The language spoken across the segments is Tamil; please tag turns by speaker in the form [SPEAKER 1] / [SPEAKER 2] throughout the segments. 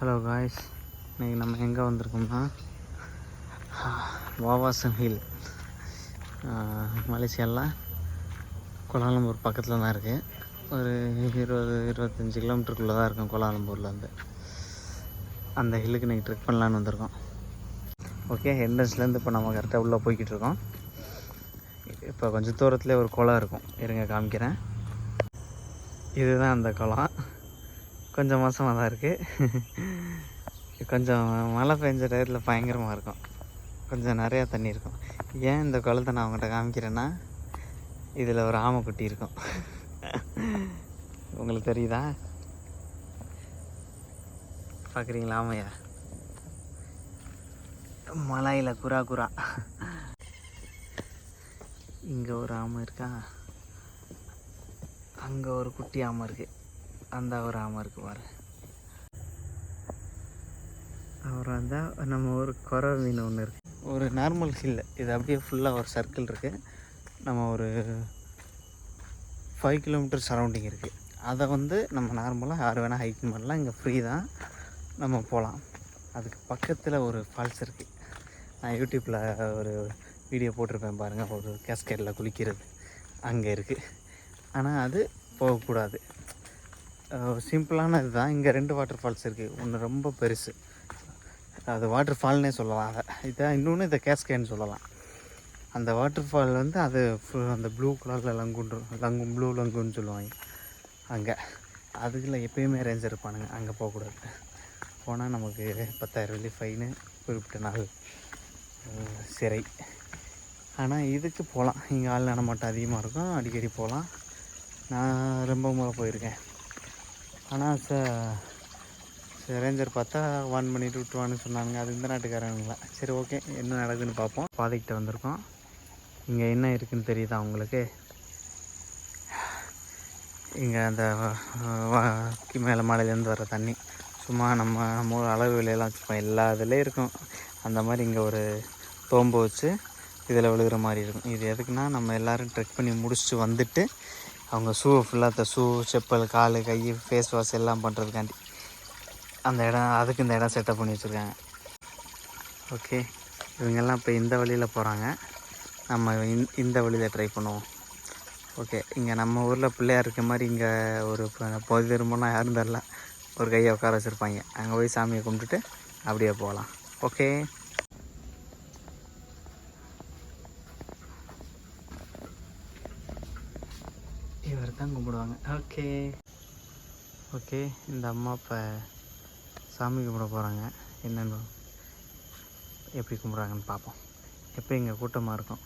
[SPEAKER 1] ஹலோ காய்ஸ் இன்றைக்கி நம்ம எங்கே வந்திருக்கோம்னா வாவாசன் ஹில் மலேசியாவில் கோலாலம்பூர் பக்கத்தில் தான் இருக்குது ஒரு இருபது இருபத்தஞ்சி கிலோமீட்டருக்குள்ளே தான் இருக்கும் கோலாலம்பூர்லேருந்து. அந்த ஹில்லுக்கு இன்றைக்கி ட்ரெக் பண்ணலான்னு வந்திருக்கோம். ஓகே என்ட்ரன்ஸ்லேருந்து இப்போ நம்ம கரெக்டாக உள்ளே போய்கிட்டு இருக்கோம். இப்போ கொஞ்சம் தூரத்துலேயே ஒரு குளம் இருக்கும். இருங்க காமிக்கிறேன். இதுதான் அந்த குளம். கொஞ்சம் மோசமாக தான் இருக்குது கொஞ்சம் மழை பெஞ்ச டயத்தில் பயங்கரமாக இருக்கும். கொஞ்சம் நிறையா தண்ணி இருக்கும். ஏன் இந்த குளத்தை நான் அவங்ககிட்ட காமிக்கிறேன்னா இதில் ஒரு ஆமைக்குட்டி இருக்கும். உங்களுக்கு தெரியுதா? பார்க்குறீங்களா ஆமையா? மலையில் குரா குரா இங்கே ஒரு ஆமை இருக்கா? அங்கே ஒரு குட்டி ஆமை இருக்குது அந்த ஒரு ஆமை இருக்குது பாரு. அப்புறம் வந்தால் நம்ம ஒரு குறை மீன் ஒன்று இருக்குது ஒரு நார்மல் ஹில் இது அப்படியே ஃபுல்லாக ஒரு சர்க்கிள் இருக்குது நம்ம ஒரு ஃபைவ் கிலோமீட்டர் சரௌண்டிங் இருக்குது அதை வந்து நம்ம நார்மலாக யார் வேணால் ஹைக்கிங் பண்ணலாம். இங்கே ஃப்ரீ தான். நம்ம போகலாம் அதுக்கு பக்கத்தில் ஒரு ஃபால்ஸ் இருக்குது நான் யூடியூப்பில் ஒரு வீடியோ போட்டிருப்பேன் பாருங்கள் ஒரு கேஸ்கேட்டில் குளிக்கிறது. அங்கே இருக்குது ஆனால் அது போகக்கூடாது. சிம்பிளான இதுதான் இங்கே ரெண்டு வாட்டர் ஃபால்ஸ் இருக்குது ஒன்று ரொம்ப பெருசு. அது வாட்டர் ஃபால்னே சொல்லலாம். அதை இதை இன்னொன்று இதை கேஸ்கேன்னு சொல்லலாம். அந்த வாட்டர் ஃபால் வந்து அது ஃபுல் அந்த ப்ளூ கலரில் லங்குன்று லங்கும் ப்ளூ லங்குன்னு சொல்லுவாங்க. அங்கே. அதுக்குள்ள எப்பயுமே ரேஞ்சர் இருப்பானுங்க. அங்கே போகக்கூடாது. போனால் நமக்கு பத்தாயிரம் வெள்ளி ஃபைனு குறிப்பிட்ட நாள் சிறை. ஆனால் இதுக்கு போகலாம் இங்கே ஆள் நடமாட்டம் அதிகமாக இருக்கும். அடிக்கடி போகலாம் நான் ரொம்ப முறை போயிருக்கேன். ஆனால் ச ரேஞ்சர் பார்த்தா வான் பண்ணிட்டு விட்டுருவான்னு சொன்னாங்க அது இந்த நாட்டுக்காரங்களா சரி ஓகே என்ன நடக்குதுன்னு பார்ப்போம். பாதைக்கிட்ட வந்திருக்கோம். இங்கே என்ன இருக்குதுன்னு தெரியுதா உங்களுக்கு? இங்கே அந்த மேலே மலையிலேருந்து வர தண்ணி. சும்மா நம்ம நம்ம ஊர் அளவு விலையெல்லாம் வச்சுருப்போம் எல்லா இதுலேயும் இருக்கும். அந்த மாதிரி இங்கே ஒரு தோம்பு வச்சு இதில் விழுகிற மாதிரி இருக்கும். இது எதுக்குன்னா நம்ம எல்லோரும் ட்ரெக் பண்ணி முடிச்சுட்டு வந்துட்டு அவங்க ஷூ ஃபுல்லாக ஷூ செப்பல் கால் கை ஃபேஸ் வாஷ் எல்லாம் பண்ணுறதுக்காண்டி அந்த இடம் அதுக்கு இந்த இடம் செட்டப் பண்ணி வச்சுருக்காங்க. ஓகே இவங்கெல்லாம் இப்போ இந்த வழியில் போகிறாங்க நம்ம இந்த- இந்த வழியில் ட்ரை பண்ணுவோம். ஓகே இங்கே நம்ம ஊரில் பிள்ளையார் இருக்க மாதிரி இங்கே ஒரு பொது திரும்பலாம் யாரும் தரல ஒரு கையை உட்கார வச்சுருப்பாங்க. அங்கே போய் சாமியை கும்பிட்டுட்டு அப்படியே போகலாம். ஓகே இவர் தான் கும்பிடுவாங்க. ஓகே ஓகே இந்த அம்மா இப்போ சாமி கும்பிட போகிறாங்க என்னென்னு எப்படி கும்பிட்றாங்கன்னு பார்ப்போம். எப்போ இங்கே கூட்டமாக இருக்கும்?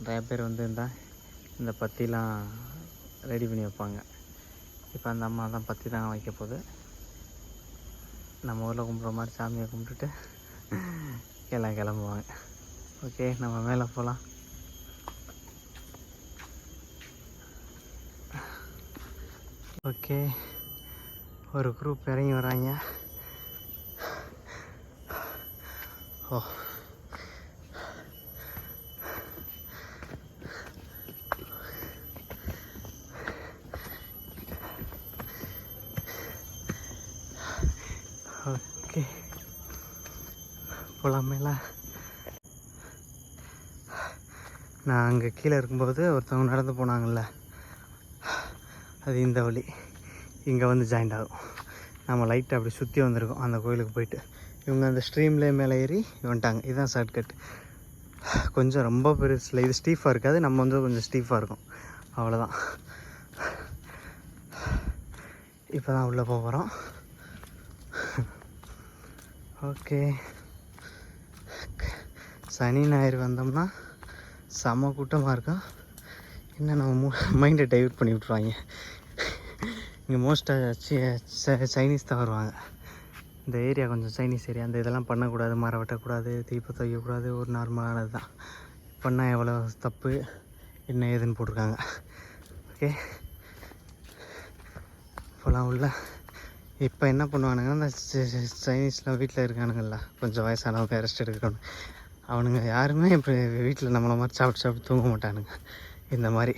[SPEAKER 1] நிறைய பேர் வந்து இந்த இந்த பத்திலாம் ரெடி பண்ணி வைப்பாங்க. இப்போ அந்த அம்மா தான் பத்தி தான் வைக்க போகுது. நம்ம ஊரில் கும்பிட்ற மாதிரி சாமியை கும்பிட்டுட்டு எல்லாம் கிளம்புவாங்க. ஓகே நம்ம மேலே போகலாம் ஓகே. ஒரு குரூப் இறங்கி வராங்க. ஓ. ஓகே. போகலாம் நான் அங்கே கீழே இருக்கும்போது ஒருத்தவங்க நடந்து போனாங்கல்ல. அது இந்த வழி. இங்கே வந்து ஜாயிண்ட் ஆகும். நம்ம லைட்டை அப்படி சுற்றி வந்திருக்கோம். அந்த கோயிலுக்கு போயிட்டு. இவங்க அந்த ஸ்ட்ரீம்லேயே மேலே ஏறி வந்துட்டாங்க. இதுதான் ஷார்ட்கட் கொஞ்சம் ரொம்ப பெருசில் இது ஸ்டீஃபாக இருக்காது. நம்ம வந்து கொஞ்சம் ஸ்டீஃபாக இருக்கும். அவ்வளோதான் இப்போ தான் உள்ளே போக போகிறோம் ஓகே. சனி ஞாயிறு வந்தோம்னா செம கூட்டமாக இருக்கும். என்ன நம்ம மைண்டை டைவர்ட் பண்ணி விட்ருவாங்க இங்கே மோஸ்ட்டாக சைனீஸ் தான் வருவாங்க. இந்த ஏரியா கொஞ்சம் சைனீஸ் ஏரியா அந்த இதெல்லாம் பண்ணக்கூடாது மரம் வெட்டக்கூடாது தீப்பை வைக்கக்கூடாது ஒரு நார்மலானது தான். பண்ணால் எவ்வளோ தப்பு என்ன ஏதுன்னு போட்டிருக்காங்க. ஓகே இப்போலாம் உள்ள. இப்போ என்ன பண்ணுவானுங்க இந்த சைனீஸ்லாம் வீட்டில் இருக்கானுங்கள்ல கொஞ்சம் வயசானவங்க ரெஸ்ட் எடுக்கணும். அவனுங்க யாருமே இப்போ வீட்டில் நம்மளை மாதிரி சாப்பிட்டு சாப்பிட்டு தூங்க மாட்டானுங்க. இந்த மாதிரி.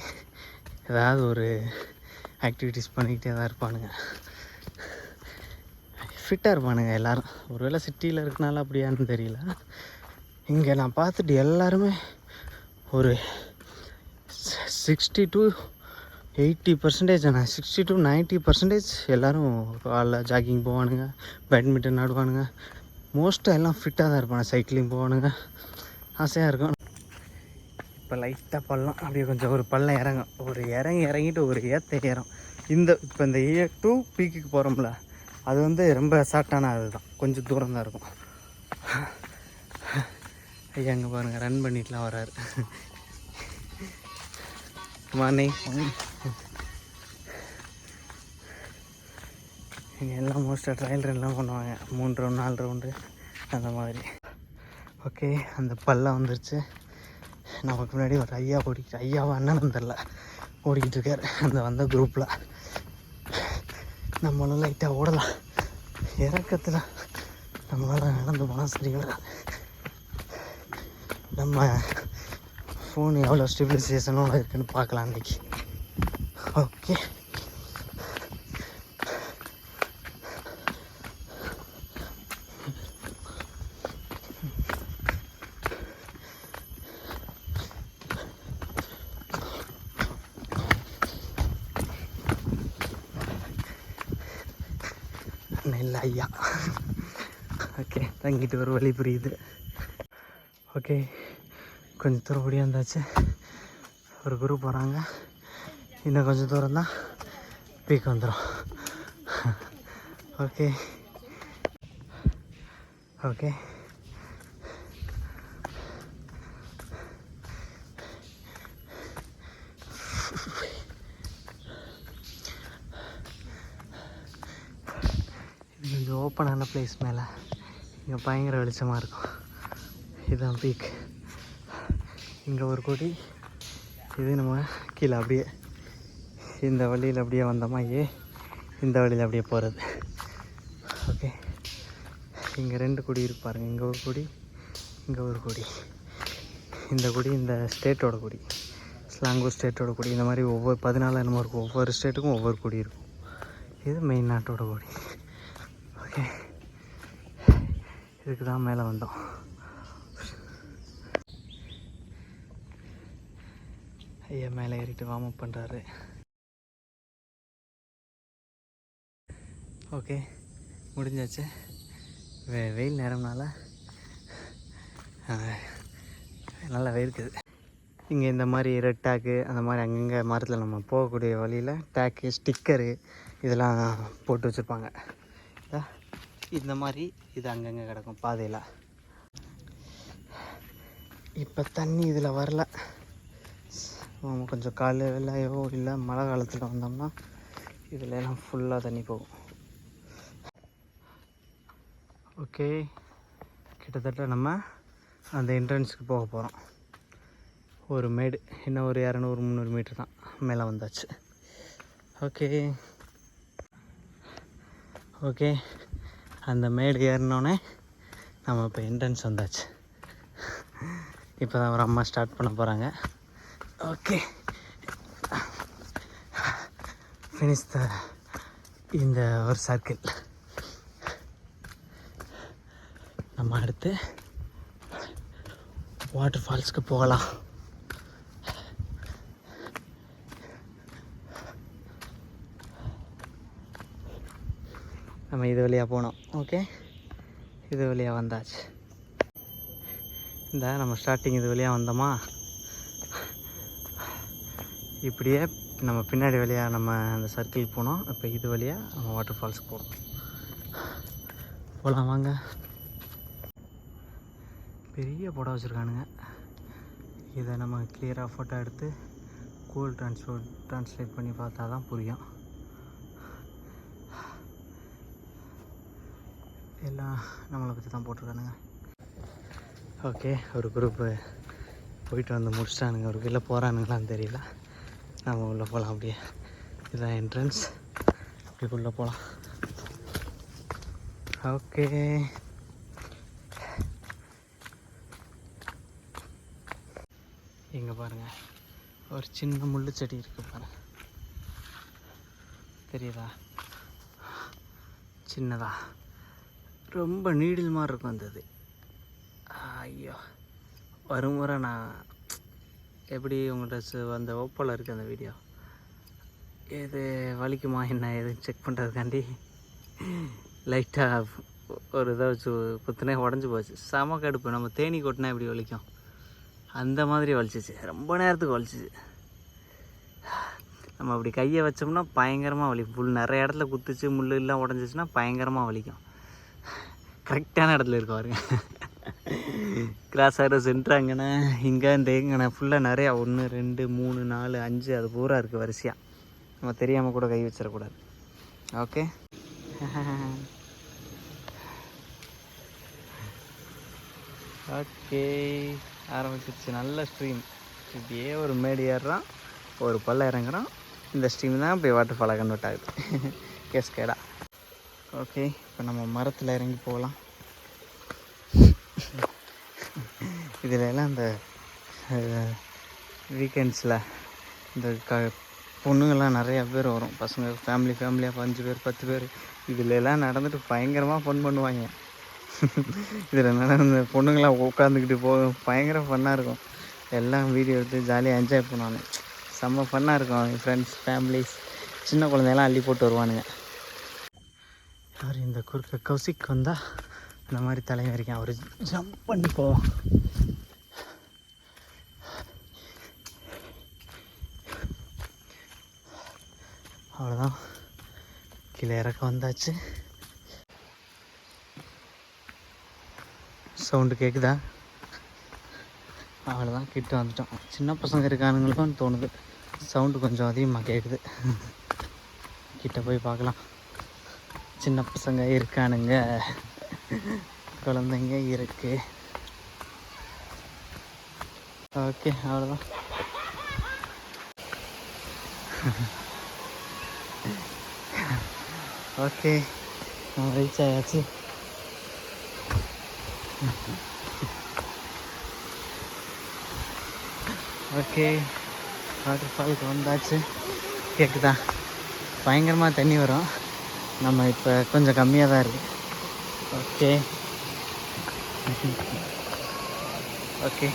[SPEAKER 1] ஏதாவது ஒரு ஆக்டிவிட்டீஸ் பண்ணிக்கிட்டே தான் இருப்பானுங்க. ஃபிட்டாக இருப்பானுங்க எல்லோரும். ஒருவேளை சிட்டியில் இருக்கனால அப்படியான்னு தெரியல. இங்கே நான் பார்த்துட்டு எல்லாருமே ஒரு சிக்ஸ்டி டு எயிட்டி பர்சன்டேஜ் நான் சிக்ஸ்டி டு 90% பர்சன்டேஜ் எல்லோரும் காலைல ஜாக்கிங் போவானுங்க பேட்மிண்டன் ஆடுவானுங்க. மோஸ்ட்டாக எல்லாம் ஃபிட்டாக தான் இருப்பானுங்க. சைக்கிளிங் போவானுங்க. ஆசையாக இருக்கும். இப்போ லைட்டாக பள்ளம் அப்படியே கொஞ்சம் ஒரு பள்ளம் இறங்கும். ஒரு இறங்கி இறங்கிட்டு ஒரு ஏற்ற ஏறும். இந்த இப்போ இந்த ஏ டூ பீக்குக்கு போகிறோம்ல அது வந்து ரொம்ப ஷார்ட்டான அதுதான். கொஞ்சம் தூரம் தான் இருக்கும். ஐயா அங்கே பாருங்கள் ரன் பண்ணிட்டுலாம் வராரு. மார்னிங் இங்கே எல்லாம் மோஸ்ட்டாக ட்ரையல் ரன்லாம் பண்ணுவாங்க. மூணு ரவுண்ட் நாலு ரவுண்டு அந்த மாதிரி. ஓகே அந்த பள்ளம் வந்துருச்சு. நமக்கு முன்னாடி ஒரு ஐயா ஓடிக்கிட்டு ஐயாவா அண்ணனும் தெரில ஓடிக்கிட்டு இருக்கார் அந்த வந்த குரூப்பில் நம்மளும் லைட்டாக ஓடலாம். இறக்கத்தில் நம்மளால் நடந்து போனால் சரி வராது நம்ம ஃபோன் எவ்வளோ ஸ்டெபிலைசேஷனோட இருக்குன்னு பார்க்கலாம் அன்றைக்கி ஓகே நெல் ஐயா ஓகே தங்கிட்டு ஒரு வழி புரியுது. ஓகே கொஞ்சம் தூரம் ஓடியாந்தாச்சு ஒரு குரூப் வராங்க இன்னும் கொஞ்சம் தூரம் தான் பீக் வந்துடும் ஓகே. ஓகே இது கொஞ்சம் ஓப்பனான பிளேஸ் மேலே. இங்கே பயங்கர வெளிச்சமாக இருக்கும். இதுதான் பீக் இங்கே ஒரு கொடி. இது நம்ம கீழே அப்படியே. இந்த வழியில் அப்படியே வந்தோமா ஏ இந்த வழியில் அப்படியே போகிறது ஓகே இங்கே ரெண்டு கொடி இருக்கு பாருங்கள் இங்கே ஒரு கொடி இங்கே ஒரு கொடி. இந்த கொடி இந்த ஸ்டேட்டோட கொடி. ஸ்லாங்கூர் ஸ்டேட்டோட கொடி. இந்த மாதிரி ஒவ்வொரு பதினாலு என்னமோ இருக்கும். ஒவ்வொரு ஸ்டேட்டுக்கும் ஒவ்வொரு கொடி இருக்கும். இது மெயின் நாட்டோட கொடி ஓகே இதுக்கு தான் மேலே வந்தோம். ஐயா மேலே ஏறிட்டு வார்ம் அப் பண்ணுறாரு ஓகே முடிஞ்சாச்சு. வெ வெயில் நேரம்னால ஆஹ், நல்லா இருக்குது. இங்கே இந்த மாதிரி ரெட் டேக்கு அந்த மாதிரி அங்கங்கே மரத்தில் நம்ம போகக்கூடிய வழியில் டேக்கு ஸ்டிக்கரு இதெல்லாம் போட்டு வச்சுருப்பாங்க. இந்த மாதிரி இது அங்கங்கே கிடக்கும் பாதையில். இப்போ தண்ணி இதில் வரல. கொஞ்சம் காலையிலையோ இல்லை மழை காலத்தில் வந்தோம்னா இதில் எல்லாம் ஃபுல்லாக தண்ணி போகும். ஓகே கிட்டத்தட்ட நம்ம அந்த என்ட்ரன்ஸுக்கு போக போகிறோம் ஒரு மேடு இன்னும் ஒரு இரநூறு முந்நூறு மீட்டர் தான் மேலே வந்தாச்சு. ஓகே ஓகே அந்த மேடு ஏறினோடனே நம்ம இப்போ என்ட்ரன்ஸ் வந்தாச்சு. இப்போ தான் ஒரு அம்மா ஸ்டார்ட் பண்ண போகிறாங்க ஓகே ஃபினிஷ் த இந்த ஒரு சர்க்கிள் நம்ம அடுத்து வாட்டர் ஃபால்ஸ்க்கு போகலாம். நம்ம இது வழியாக போனோம். ஓகே இது வழியாக வந்தாச்சு. இந்த நம்ம ஸ்டார்டிங் இது வழியாக வந்தோமா? இப்படியே நம்ம பின்னாடி வழியாக நம்ம அந்த சர்க்கிள் போனோம். இப்போ இது வழியாக நம்ம வாட்டர் ஃபால்ஸ்க்கு போகிறோம் போகலாம் வாங்க. பெரிய படம் வச்சுருக்கானுங்க. இதை நம்ம கிளியராக ஃபோட்டோ எடுத்து கூல் ட்ரான்ஸ்போர்ட் ட்ரான்ஸ்லேட் பண்ணி பார்த்தா தான் புரியும். எல்லாம் நம்மளை பற்றி தான் போட்டிருக்கானுங்க. ஓகே ஒரு குரூப்பு போயிட்டு வந்து முடிச்சிட்டானுங்க. ஒரு வெளில போகிறானுங்களான்னு தெரியல. நம்ம உள்ளே போகலாம் அப்படியே. இதுதான் என்ட்ரன்ஸ் அப்படி உள்ளே போகலாம். ஓகே. இங்கே பாருங்கள் ஒரு சின்ன முள்ளு செடி இருக்குது பாருங்க. தெரியுதா? சின்னதா. ரொம்ப நீடில் மாதிரி இருக்கும் அந்த இது. ஐயோ வரும் முறை நான் எப்படி உங்கள்கிட்ட அந்த ஓப்போவில் இருக்குது அந்த வீடியோ எது வலிக்குமா என்ன ஏதுன்னு செக் பண்ணுறதுக்காண்டி லைட்டாக ஒரு இதை வச்சு குத்துனே உடஞ்சி போச்சு. செம கடுப்பு. நம்ம தேனி கொட்டினா எப்படி வலிக்கும்? அந்த மாதிரி வலிச்சிச்சு. ரொம்ப நேரத்துக்கு வலிச்சிச்சு. நம்ம அப்படி கையை வச்சோம்னா பயங்கரமாக வலிக்கும் புல் நிறைய இடத்துல குத்துச்சு முள் எல்லாம் உடஞ்சிச்சுன்னா பயங்கரமாக வலிக்கும். கரெக்டான இடத்துல இருக்கும் பாருங்க. கிராஸ் ஆகிற சென்டர் இங்கே இந்த எங்கண்ணா ஃபுல்லாக நிறையா ஒன்று ரெண்டு மூணு நாலு அஞ்சு அது பூரா இருக்குது வரிசையாக நம்ம தெரியாமல் கூட கை வச்சிடக்கூடாது. ஓகே ஓகே ஆரம்பிச்சிருச்சு. நல்ல ஸ்ட்ரீம் இப்படியே ஒரு மேடு ஏறுறான் ஒரு பல்ல இறங்குறோம் இந்த ஸ்ட்ரீம் தான் போய் வாட்டர் ஃபாலாக கன்வெர்ட் ஆகுது. கேஸ் கேடா. ஓகே இப்போ நம்ம மரத்தில் இறங்கி போகலாம். இதில் எல்லாம் இந்த வீக்கெண்ட்ஸில் இந்த க பொண்ணுங்கள்லாம் நிறையா பேர் வரும். பசங்க ஃபேமிலி ஃபேமிலியாக அஞ்சு பேர் பத்து பேர். இதில் எல்லாம் நடந்துட்டு பயங்கரமாக ஃபன் பண்ணுவாங்க. இதில் நடந்த பொண்ணுங்களாம் உட்காந்துக்கிட்டு போகும் பயங்கர ஃபன்னாக இருக்கும். எல்லாம் வீடியோ எடுத்து ஜாலியாக என்ஜாய் பண்ணுவாங்க செம்ம ஃபன்னாக இருக்கும். ஃப்ரெண்ட்ஸ் ஃபேமிலிஸ் சின்ன குழந்தையெல்லாம் அள்ளி போட்டு வருவானுங்க. அவர் இந்த குறுக்க கௌசிக் வந்தால் இந்த மாதிரி தலைவரிக்கான் அவர் ஜம்ப் பண்ணி போவோம். அவ்வளோதான் கீழே இறக்க வந்தாச்சு. சவுண்டு கேட்குதா அவ்வளோதான் கிட்ட வந்துட்டோம். சின்ன பசங்க இருக்கானுங்களுக்கும் தோணுது. சவுண்டு கொஞ்சம் அதிகமாக கேட்குது கிட்ட போய் பார்க்கலாம். சின்ன பசங்க இருக்கானுங்க. குழந்தைங்க இருக்கு. ஓகே அவ்வளோதான் ஓகே நம்ம ரீச் ஆயாச்சு. ஓகே வாட்டர் ஃபாலுக்கு வந்தாச்சு. கேட்குதா பயங்கரமாக தண்ணி வரும். நம்ம இப்போ கொஞ்சம் கம்மியாக தான் இருக்குது ஓகே ஓகே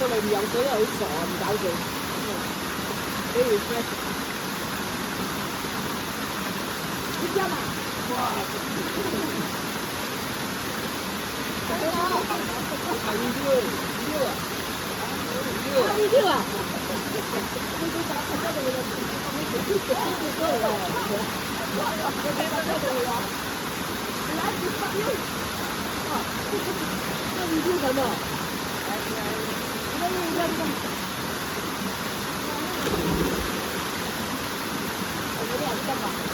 [SPEAKER 2] 嗰个真系入到嚟唔游水又好傻，唔搞佢。俾 refresh。你知嘛？哇！你跳啊！你跳什么 오늘의아리 랑.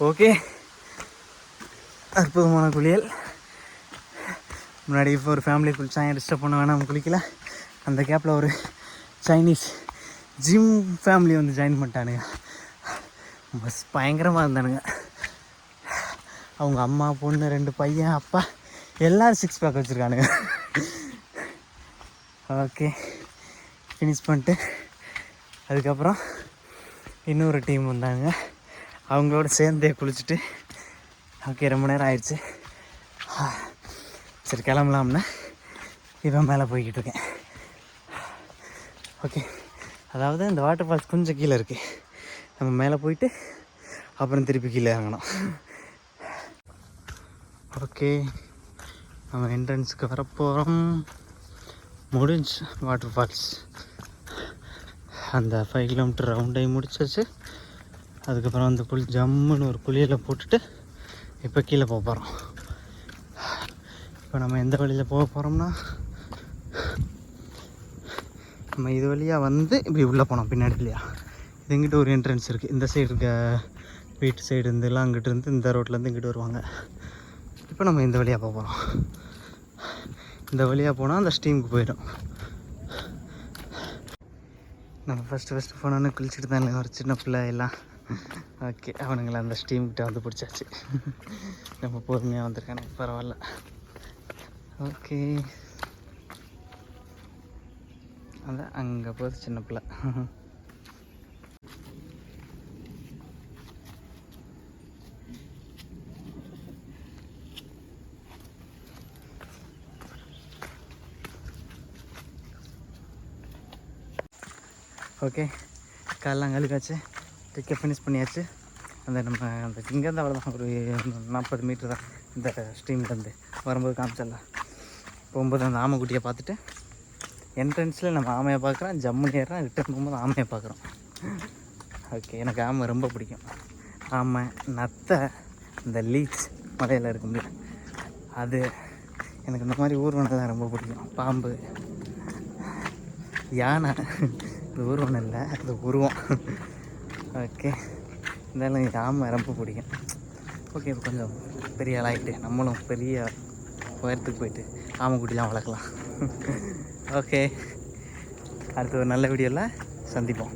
[SPEAKER 1] ？ஓகே. அற்புதமான குளியல். முன்னாடி இப்போ ஒரு ஃபேமிலி குளிச்சாங்க டிஸ்டர்ப் பண்ண வேணாம் குளிக்கல. அந்த கேப்பில் ஒரு சைனீஸ் ஜிம் ஃபேமிலி வந்து ஜாயின் பண்ணிட்டானுங்க. பஸ் பயங்கரமாக இருந்தானுங்க. அவங்க அம்மா பொண்ணு ரெண்டு பையன் அப்பா எல்லோரும் சிக்ஸ் பேக் வச்சுருக்கானுங்க. ஓகே. ஃபினிஷ் பண்ணிட்டு அதுக்கப்புறம் இன்னொரு டீம் வந்தாங்க. அவங்களோட சேர்ந்தே குளிச்சுட்டு. ஓகே ரொம்ப நேரம் ஆயிடுச்சு. சரி கிளம்பலாம்னா இவன் மேலே போய்கிட்டு இருக்கேன். ஓகே அதாவது இந்த வாட்டர் ஃபால்ஸ் கொஞ்சம் கீழே இருக்குது நம்ம மேலே போயிட்டு அப்புறம் திருப்பி கீழே இறங்கணும். ஓகே நம்ம என்ட்ரன்ஸுக்கு வரப்போகிறோம் முடிஞ்சு வாட்டர் ஃபால்ஸ் அந்த ஃபைவ் கிலோமீட்டர் ரவுண்டையும் முடிச்சாச்சு. அதுக்கப்புறம் அந்த குளி ஜம்முன்னு ஒரு குளியலை போட்டுட்டு இப்போ கீழே போக போகிறோம் இப்போ நம்ம எந்த வழியில் போக போகிறோம்னா நம்ம இது வழியாக வந்து இப்படி உள்ளே போனோம் பின்னாடி இல்லையா இது ஒரு என்ட்ரன்ஸ் இருக்குது இந்த சைடு இருக்க வீட்டு சைடு இருந்துலாம் அங்கிட்டு இருந்து இந்த ரோட்லேருந்து இங்கிட்டு வருவாங்க. இப்போ நம்ம இந்த வழியாக போக போகிறோம் இந்த வழியாக போனால் அந்த ஸ்டீமுக்கு போயிடும். நம்ம ஃபஸ்ட்டு ஃபஸ்ட்டு போனோன்னு குளிச்சுட்டு தான் இல்லை ஒரு சின்ன பிள்ளை எல்லாம். ஓகே அவனுங்களை அந்த ஸ்டீம்கிட்ட வந்து பிடிச்சாச்சு நம்ம பொறுமையாக வந்திருக்கானே பரவாயில்ல ஓகே அதான் அங்கே போகுது சின்ன பிள்ளை ஓகே காலெலாம் கழுக்காச்சு டிக்கெட் ஃபினிஷ் பண்ணியாச்சு. அந்த நம்ம அந்த இங்கேருந்து அவ்வளோதான் ஒரு நாற்பது மீட்டர் தான் இந்த ஸ்ட்ரீம்லேருந்து வரும்போது காமிச்சிடலாம் போகும்போது அந்த ஆமைக்குட்டியை பார்த்துட்டு என்ட்ரன்ஸில் நம்ம ஆமையை பார்க்குறோம் ஜம்மு ஏறுறோம் ரிட்டர்ன் போகும்போது ஆமையை பார்க்குறோம். ஓகே எனக்கு ஆமை ரொம்ப பிடிக்கும். ஆமை நத்தை இந்த லீச் மலையில் இருக்கும்ல அது எனக்கு இந்த மாதிரி ஊர்வனம் தான் ரொம்ப பிடிக்கும். பாம்பு யானை இது ஊர்வனம் இல்லை அது உருவம். ஓகே. இருந்தாலும் எனக்கு ஆமை ரொம்ப பிடிக்கும். ஓகே இப்போ கொஞ்சம் பெரிய ஆளாகிட்டு நம்மளும் பெரிய உயரத்துக்கு போயிட்டு ஆமைக்குட்டிலாம் வளர்க்கலாம். ஓகே. அடுத்து ஒரு நல்ல வீடியோவில் சந்திப்போம்.